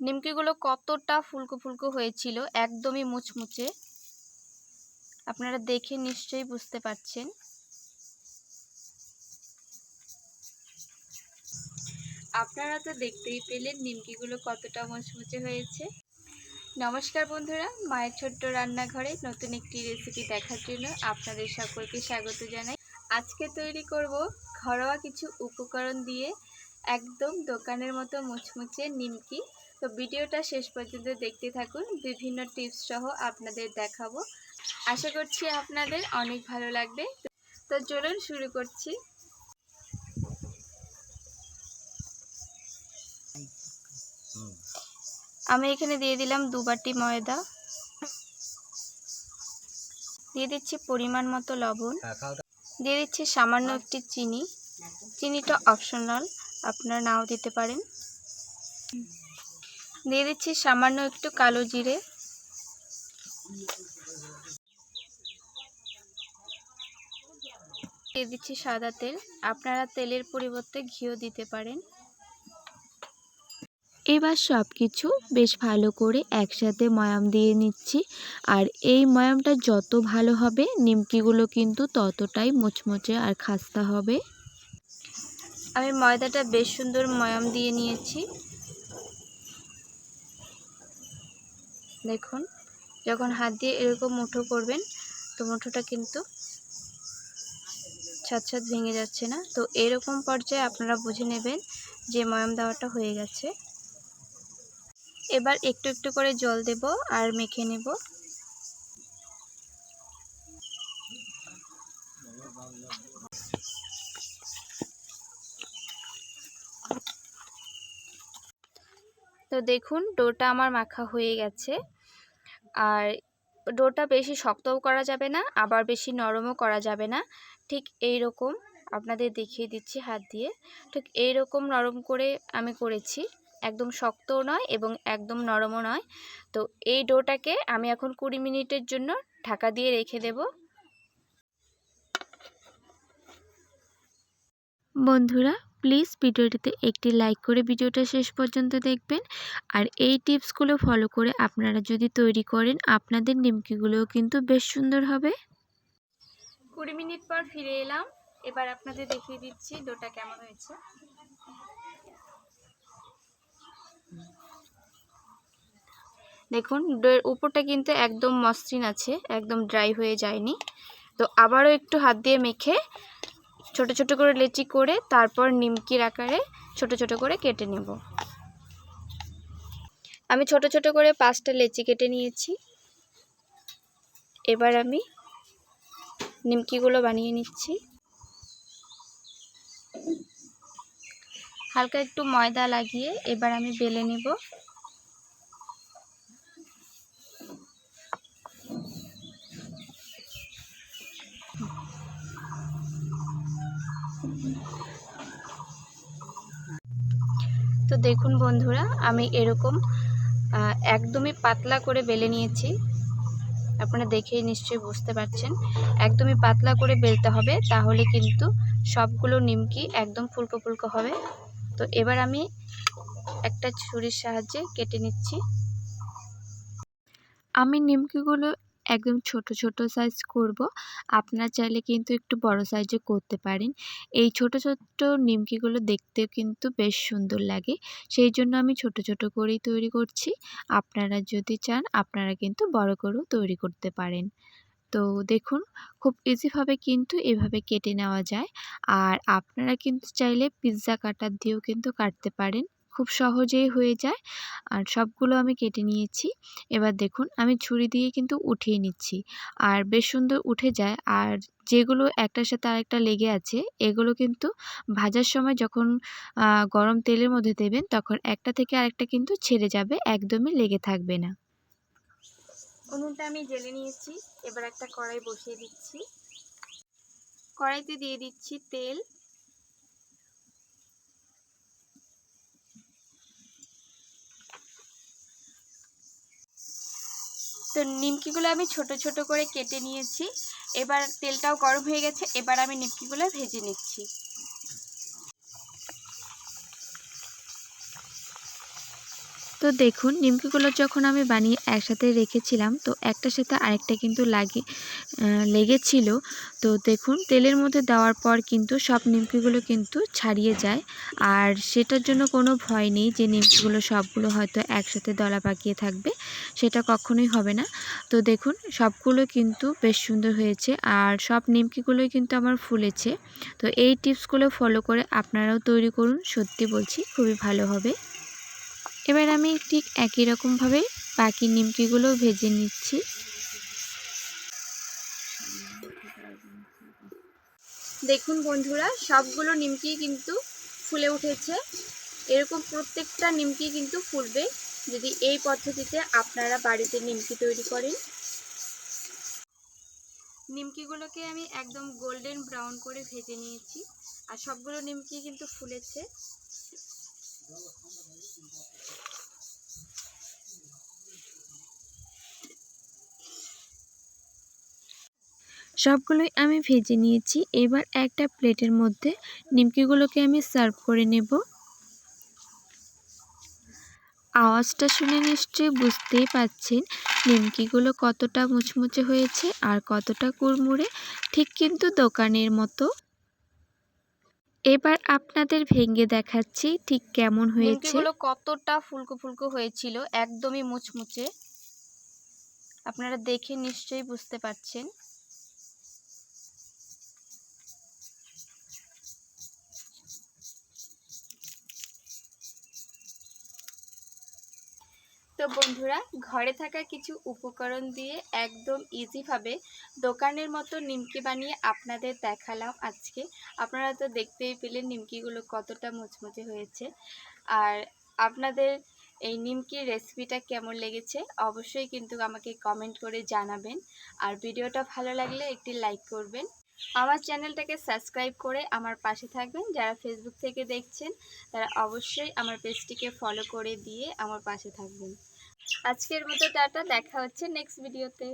নিমকিগুলো কতটা ফুলকো ফুলকো হয়েছিল একদমই মুচমুচে? আপনারা দেখে নিশ্চয়ই বুঝতে পারছেন। আপনারা তো দেখতেই পেলেন নিমকিগুলো কতটা মুচমুচে হয়েছে। নমস্কার বন্ধুরা, মায়ের ছোট্ট রান্নাঘরে নতুন একটি রেসিপি দেখার জন্য আপনাদের সকলকে স্বাগত জানাই। আজকে তৈরি করব ঘরোয়া কিছু উপকরণ দিয়ে একদম দোকানের মতো মুচমুচে নিমকি। তো ভিডিওটা শেষ পর্যন্ত দেখতে থাকুন। বিভিন্ন টিপস সহ আপনাদের দেখাবো। আশা করছি আপনাদের অনেক ভালো লাগবে। তো চলুন শুরু করছি। আমি এখানে দিয়ে দিলাম দু বাটি ময়দা। দিয়ে দিচ্ছি পরিমাণ মতো লবণ। দিয়ে দিচ্ছি সামান্য একটি চিনি। চিনিটা অপশনাল, আপনারা নাও দিতে পারেন। দিয়ে দিচ্ছি সামান্য একটু কালো জিরে। দিয়ে দিচ্ছি সাদা তেল। আপনারা তেলের পরিবর্তে ঘিও দিতে পারেন। এবার সব কিছু বেশ ভালো করে একসাথে ময়াম দিয়ে নিচ্ছি। আর এই ময়ামটা যত ভালো হবে, নিমকিগুলো কিন্তু ততটাই মুচমুচে আর খাস্তা হবে। আমি ময়দাটা বেশ সুন্দর ময়াম দিয়ে নিয়েছি। দেখুন, যখন হাত দিয়ে এরকম মুঠো করবেন, তো মুঠোটা কিন্তু ছাদ ছাদ ভেঙে যাচ্ছে না। তো এরকম পর্যায়ে আপনারা বুঝে নেবেন যে ময়াম দেওয়াটা হয়ে গেছে। এবার একটু একটু করে জল দেব আর মেখে নেব। তো দেখুন, ডোটা আমার মাখা হয়ে গেছে। আর ডোটা বেশি শক্তও করা যাবে না, আবার বেশি নরমও করা যাবে না। ঠিক এই রকম আপনাদের দেখিয়ে দিচ্ছি হাত দিয়ে। ঠিক এই রকম নরম করে আমি করেছি। একদম শক্তও নয় এবং একদম নরমও নয়। তো এই ডোটাকে আমি এখন কুড়ি মিনিটের জন্য ঢাকা দিয়ে রেখে দেব। বন্ধুরা প্লিজ ভিডিওটিতে একটি লাইক করে ভিডিওটা শেষ পর্যন্ত দেখবেন। আর এই টিপসগুলো ফলো করে আপনারা যদি তৈরি করেন, আপনাদের নিমকিগুলোও কিন্তু বেশ সুন্দর হবে। কুড়ি মিনিট পর ফিরে এলাম। এবার আপনাদের দেখিয়ে দিচ্ছি ডোটা কেমন হয়েছে। দেখুন, ডোয়ের উপরটা কিন্তু একদম মসৃণ আছে, একদম ড্রাই হয়ে যায়নি। তো আবারও একটু হাত দিয়ে মেখে ছোট ছোট করে লেচি করে তারপর নিমকির আকারে ছোট ছোট করে কেটে নেব। আমি ছোট ছোট করে পাঁচটা লেচি কেটে নিয়েছি। এবার আমি নিমকিগুলো বানিয়ে নিচ্ছি। হালকা একটু ময়দা লাগিয়ে এবার আমি বেলে নেব। তো দেখুন বন্ধুরা, আমি এরকম একদমই পাতলা করে বেলে নিয়েছি। আপনারা দেখেই নিশ্চয়ই বুঝতে পারছেন। একদমই পাতলা করে বেলতে হবে, তাহলে কিন্তু সবগুলো নিমকি একদম ফুলকো ফুলকো হবে। তো এবার আমি একটা ছুরির সাহায্যে কেটে নিচ্ছি। আমি নিমকিগুলো একদম ছোট ছোট সাইজ করব। আপনারা চাইলে কিন্তু একটু বড় সাইজে করতে পারেন। এই ছোট ছোট নিমকিগুলো দেখতে কিন্তু বেশ সুন্দর লাগে। সেই জন্য আমি ছোট ছোট করেই তৈরি করছি। আপনারা যদি চান, আপনারা কিন্তু বড় করেও তৈরি করতে পারেন। তো দেখুন, খুব ইজিভাবে কিন্তু এভাবে কেটে নেওয়া যায়। আর আপনারা কিন্তু চাইলে পিৎজা কাটার দিয়েও কিন্তু কাটতে পারেন। খুব সহজেই হয়ে যায়। আর সবগুলো আমি কেটে নিয়েছি। এবার দেখুন, আমি ছুরি দিয়ে কিন্তু উঠিয়ে নিচ্ছি। আর বেশ সুন্দর উঠে যায়। আর যেগুলো একটার সাথে আরেকটা লেগে আছে, এগুলো কিন্তু ভাজার সময় যখন গরম তেলের মধ্যে দেবেন, তখন একটা থেকে আরেকটা কিন্তু ছেড়ে যাবে, একদমই লেগে থাকবে না। উনুনটা আমি জেলে নিয়েছি। এবার একটা কড়াই বসিয়ে দিচ্ছি। কড়াইতে দিয়ে দিচ্ছি তেল। তো নিমকিগুলো আমি ছোট ছোট করে কেটে নিয়েছি। এবার তেলটাও গরম হয়ে গেছে, এবার আমি নিমকিগুলো ভেজে নিচ্ছি। তো দেখুন, নিমকিগুলো যখন আমি বানিয়ে একসাথে রেখেছিলাম, তো একটার সাথে আরেকটা কিন্তু লাগে লেগেছিল। তো দেখুন, তেলের মধ্যে দেওয়ার পর কিন্তু সব নিমকিগুলো কিন্তু ছাড়িয়ে যায়। আর সেটার জন্য কোনো ভয় নেই যে নিমকিগুলো সবগুলো হয়তো একসাথে দলা পাকিয়ে থাকবে। সেটা কখনোই হবে না। তো দেখুন, সবগুলো কিন্তু বেশ সুন্দর হয়েছে আর সব নিমকিগুলোই কিন্তু আমার ফুলেছে। তো এই টিপসগুলো ফলো করে আপনারাও তৈরি করুন, সত্যি বলছি খুবই ভালো হবে। এবার আমি ঠিক একই রকমভাবে বাকি নিমকিগুলো ভেজে নিচ্ছি। দেখুন বন্ধুরা, সবগুলো নিমকি কিন্তু ফুলে উঠেছে। এরকম প্রত্যেকটা নিমকি কিন্তু ফুলবে। যদি এই পদ্ধতিতে আপনারা বাড়িতে নিমকি তৈরি করেন? নিমকিগুলোকে আমি একদম গোল্ডেন ব্রাউন করে ভেজে নিয়েছি। আর সবগুলো নিমকি কিন্তু ফুলেছে। সবগুলোই আমি ভেজে নিয়েছি। এবার একটা প্লেটের মধ্যে নিমকিগুলোকে আমি সার্ভ করে নেব। আওয়াজটা শুনে নিশ্চয়ই বুঝতেই পাচ্ছেন নিমকিগুলো কতটা মুচমুচে হয়েছে আর কতটা কুড়মুড়ে, ঠিক কিন্তু দোকানের মতো। এবার আপনাদের ভেঙে দেখাচ্ছি ঠিক কেমন হয়েছে। কতটা ফুলকো ফুলকো হয়েছিল, একদমই মুচমুচে। আপনারা দেখে নিশ্চয়ই বুঝতে পারছেন। তো বন্ধুরা, ঘরে থাকা কিছু উপকরণ দিয়ে একদম ইজিভাবে দোকানের মতো নিমকি বানিয়ে আপনাদের দেখালাম আজকে। আপনারা তো দেখতেই পেলেন নিমকিগুলো কতটা মুচমুচে হয়েছে। আর আপনাদের এই নিমকির রেসিপিটা কেমন লেগেছে অবশ্যই কিন্তু আমাকে কমেন্ট করে জানাবেন। আর ভিডিওটা ভালো লাগলে একটি লাইক করবেন। আমার চ্যানেলটাকে সাবস্ক্রাইব করে আমার পাশে থাকবেন। যারা ফেসবুক থেকে দেখছেন, তারা অবশ্যই আমার পেজটিকে ফলো করে দিয়ে আমার পাশে থাকবেন। আজকের মতো টাটা দেখা হচ্ছে নেক্সট ভিডিওতে